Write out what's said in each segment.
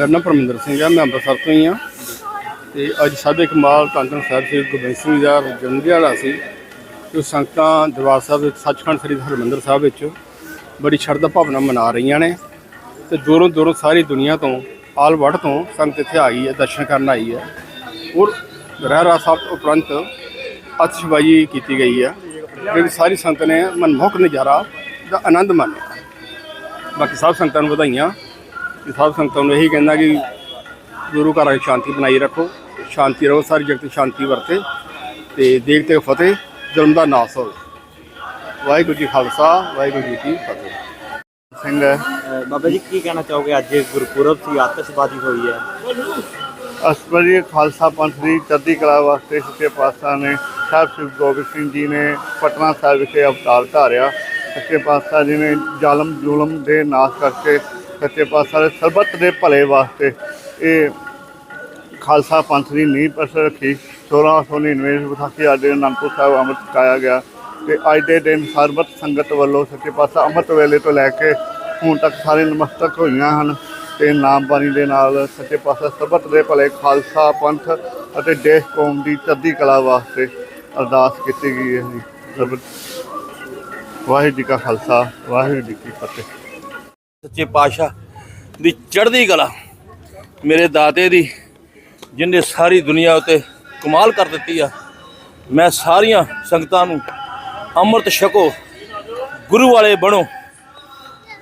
ਮੇਰਾ ਨਾਮ ਪਰਮਿੰਦਰ ਸਿੰਘ ਹੈ ਮੈਂ ਅੰਮ੍ਰਿਤਸਰ ਤੋਂ ਹੀ ਹਾਂ ਤੇ ਅੱਜ ਸਾਡੇ ਕਮਾਲ ਧੰਨ ਸਾਹਿਬ ਸ੍ਰੀ ਗੋਬਿੰਦ ਸਿੰਘ ਜੀ ਦਾ ਜਨਮ ਦਿਹਾੜਾ ਸੀ। ਜੋ ਸੰਗਤਾਂ ਦਰਬਾਰ ਸਾਹਿਬ ਵਿੱਚ, ਸੱਚਖੰਡ ਸ੍ਰੀ ਹਰਿਮੰਦਰ ਸਾਹਿਬ ਵਿੱਚ ਬੜੀ ਸ਼ਰਧਾ ਭਾਵਨਾ ਮਨਾ ਰਹੀਆਂ ਨੇ। ਤੇ ਦੂਰੋਂ ਦੂਰੋਂ ਸਾਰੀ ਦੁਨੀਆ ਤੋਂ, ਆਲ ਵਰਡ ਤੋਂ ਸੰਗਤ ਇੱਥੇ ਆਈ ਹੈ, ਦਰਸ਼ਨ ਕਰਨ ਆਈ ਹੈ। ਔਰ ਰਹਿਰਾ ਸਾਹਿਬ ਉਪਰੰਤ ਅਤਿਸ਼ਬਾਜ਼ੀ ਕੀਤੀ ਗਈ ਹੈ, ਜਿਹੜੀ ਸਾਰੀ ਸੰਗਤ ਨੇ ਮਨਮੋਹਕ ਨਜ਼ਾਰਾ ਦਾ ਆਨੰਦ ਮਾਣਿਆ। ਬਾਕੀ ਸਭ ਸੰਗਤਾਂ ਨੂੰ ਵਧਾਈਆਂ। ਸਭ ਸੰਗਤਾਂ ਨੂੰ ਇਹੀ ਕਹਿੰਦਾ ਕਿ ਗੁਰੂ ਘਰਾਂ ਵਿੱਚ ਸ਼ਾਂਤੀ ਬਣਾਈ ਰੱਖੋ ਸ਼ਾਂਤੀ ਰਹੋ ਸਾਰੀ ਜਗਤ ਸ਼ਾਂਤੀ ਵਰਤੇ ਤੇ ਦੇਖ ਤੇ ਫਤਿਹ ਜ਼ੁਲਮ ਦਾ ਨਾਸ ਹੋਵੇ। ਵਾਹਿਗੁਰੂ ਜੀ ਖਾਲਸਾ ਵਾਹਿਗੁਰੂ ਜੀ ਕੀ ਫਤਿਹ। ਸਿੰਘ ਬਾਬਾ ਜੀ ਕੀ ਕਹਿਣਾ ਚਾਹੋਗੇ? ਅੱਜ ਗੁਰਪੁਰਬ ਸੀ ਆਤਿਸ਼ਬਾਜ਼ੀ ਹੋਈ ਹੈ। ਅਸਪਰੀ ਖਾਲਸਾ ਪੰਥ ਦੀ ਚੜ੍ਹਦੀ ਕਲਾ ਵਾਸਤੇ ਸੱਚੇ ਪਾਤਸ਼ਾਹ ਨੇ ਸਾਹਿਬ ਸ੍ਰੀ ਗੋਬਿੰਦ ਸਿੰਘ ਜੀ ਨੇ ਪਟਨਾ ਸਾਹਿਬ ਵਿਖੇ ਅਵਤਾਰ ਧਾਰਿਆ। ਸੱਚੇ ਪਾਤਸ਼ਾਹ ਜੀ ਨੇ ਜ਼ਾਲਮ ਜ਼ੁਲਮ ਦੇ ਨਾਸ਼ ਕਰਕੇ ਸੱਚੇ ਪਾਤਸ਼ਾਹ ਦੇ ਸਰਬੱਤ ਦੇ ਭਲੇ ਵਾਸਤੇ ਇਹ ਖਾਲਸਾ ਪੰਥ ਦੀ ਨੀਂਹ ਪੱਥਰ ਰੱਖੀ। 1699 ਵਿਸਾਖੀ ਅੱਜ ਅਨੰਦਪੁਰ ਸਾਹਿਬ ਅੰਮ੍ਰਿਤ ਛਕਾਇਆ ਗਿਆ ਤੇ ਅੱਜ ਦੇ ਦਿਨ ਸਰਬੱਤ ਸੰਗਤ ਵੱਲੋਂ ਸੱਚੇ ਪਾਤਸ਼ਾਹ ਅੰਮ੍ਰਿਤ ਵੇਲੇ ਤੋਂ ਲੈ ਕੇ ਹੁਣ ਤੱਕ ਸਾਰੇ ਨਮਸਤਕ ਹੋਈਆਂ ਹਨ ਤੇ ਨਾਮਬਾਣੀ ਦੇ ਨਾਲ ਸੱਚੇ ਪਾਤਸ਼ਾਹ ਸਰਬੱਤ ਦੇ ਭਲੇ ਖਾਲਸਾ ਪੰਥ ਅਤੇ ਦੇਸ਼ ਕੌਮ ਦੀ ਚੜ੍ਹਦੀ ਕਲਾ ਵਾਸਤੇ ਅਰਦਾਸ ਕੀਤੀ ਗਈ ਹੈ ਜੀ। ਸਰਬੱਤ ਵਾਹਿਗੁਰੂ ਜੀ ਕਾ ਖਾਲਸਾ, ਵਾਹਿਗੁਰੂ ਜੀ ਕੀ ਫਤਿਹ। ਸੱਚੇ ਪਾਤਸ਼ਾਹ ਦੀ ਚੜ੍ਹਦੀ ਕਲਾ ਮੇਰੇ ਦਾਤੇ ਦੀ, ਜਿਨੇ ਸਾਰੀ ਦੁਨੀਆ ਉਤੇ ਕਮਾਲ ਕਰ ਦਿੱਤੀ ਆ, ਮੈਂ ਸਾਰੀਆਂ ਸੰਗਤਾਂ ਨੂੰ ਅੰਮ੍ਰਿਤ ਛਕੋ, ਗੁਰੂ ਵਾਲੇ ਬਣੋ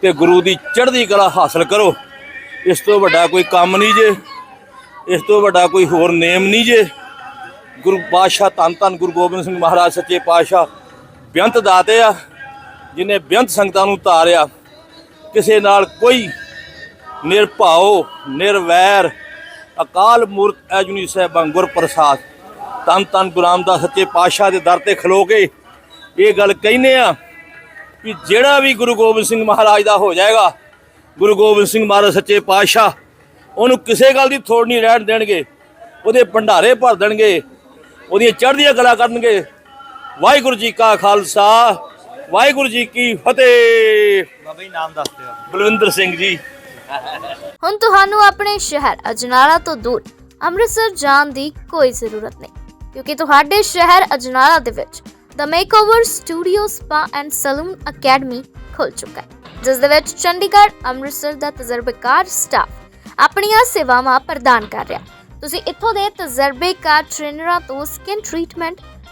ਤੇ ਗੁਰੂ ਦੀ ਚੜ੍ਹਦੀ ਕਲਾ ਹਾਸਲ ਕਰੋ। ਇਸ ਤੋਂ ਵੱਡਾ ਕੋਈ ਕੰਮ ਨਹੀਂ ਜੇ, ਇਸ ਤੋਂ ਵੱਡਾ ਕੋਈ ਹੋਰ ਨੇਮ ਨਹੀਂ ਜੇ। ਗੁਰੂ ਪਾਤਸ਼ਾਹ ਧੰਨ ਧੰਨ ਗੁਰੂ ਗੋਬਿੰਦ ਸਿੰਘ ਮਹਾਰਾਜ, ਸੱਚੇ ਪਾਤਸ਼ਾਹ ਬੇਅੰਤ ਦਾਤੇ ਆ, ਜਿਨੇ ਬੇਅੰਤ ਸੰਗਤਾਂ ਨੂੰ ਤਾਰਿਆ ਕਿਸੇ ਨਾਲ ਕੋਈ ਨਿਰਭਉ ਨਿਰਵੈਰ, ਅਕਾਲ ਮੂਰਤ ਐਜੁਨੀ ਸਾਹਿਬਾਂ ਗੁਰ ਪ੍ਰਸਾਦ ਤਨ ਤਨ ਗੁਲਾਮ ਦਾ ਸੱਚੇ ਪਾਤਸ਼ਾਹ ਦੇ ਦਰ ਤੇ ਖਲੋ ਕੇ ਇਹ ਗੱਲ ਕਹਿੰਦੇ ਆ ਕਿ ਜਿਹੜਾ ਵੀ ਗੁਰੂ ਗੋਬਿੰਦ ਸਿੰਘ ਮਹਾਰਾਜ ਦਾ ਹੋ ਜਾਏਗਾ, ਗੁਰੂ ਗੋਬਿੰਦ ਸਿੰਘ ਮਹਾਰਾਜ ਸੱਚੇ ਪਾਤਸ਼ਾਹ, ਉਹਨੂੰ ਕਿਸੇ ਗੱਲ ਦੀ ਥੋੜ ਨਹੀਂ ਰਹਿਣ ਦੇਣਗੇ, ਉਹਦੇ ਭੰਡਾਰੇ ਭਰ ਦੇਣਗੇ, ਉਹਦੀਆਂ ਚੜ੍ਹਦੀਆਂ ਕਲਾ ਕਰਨਗੇ। ਵਾਹਿਗੁਰੂ ਜੀ ਕਾ ਖਾਲਸਾ ਵਾਹਿਗੁਰੂ ਜੀ ਕੀ ਫਤਿਹ। ਬਾਬਾ ਜੀ ਨਾਮ ਦੱਸ ਦਿਓ। ਬਲਵਿੰਦਰ ਸਿੰਘ ਜੀ। ਹੁਣ ਤੁਹਾਨੂੰ ਆਪਣੇ ਸ਼ਹਿਰ ਅਜਨਾਲਾ ਤੋਂ ਦੂਰ ਅੰਮ੍ਰਿਤਸਰ ਜਾਣ ਦੀ ਕੋਈ ਜ਼ਰੂਰਤ ਨਹੀਂ ਕਿਉਂਕਿ ਤੁਹਾਡੇ ਸ਼ਹਿਰ ਅਜਨਾਲਾ ਦੇ ਵਿੱਚ the makeover studio spa and salon academy ਖੁੱਲ ਚੁੱਕਾ ਹੈ ਜਿਸ ਦੇ ਵਿੱਚ ਚੰਡੀਗੜ੍ਹ ਅੰਮ੍ਰਿਤਸਰ ਦਾ ਤਜਰਬੇਕਾਰ ਸਟਾਫ ਆਪਣੀਆਂ ਸੇਵਾਵਾਂ ਪ੍ਰਦਾਨ ਕਰ ਰਿਹਾ ਤੁਸੀਂ ਇੱਥੋਂ ਦੇ ਤਜਰਬੇਕਾਰ ਟ੍ਰੇਨਰਾਂ ਤੋਂ ਸਕਿਨ ਟ੍ਰੀਟਮੈਂਟ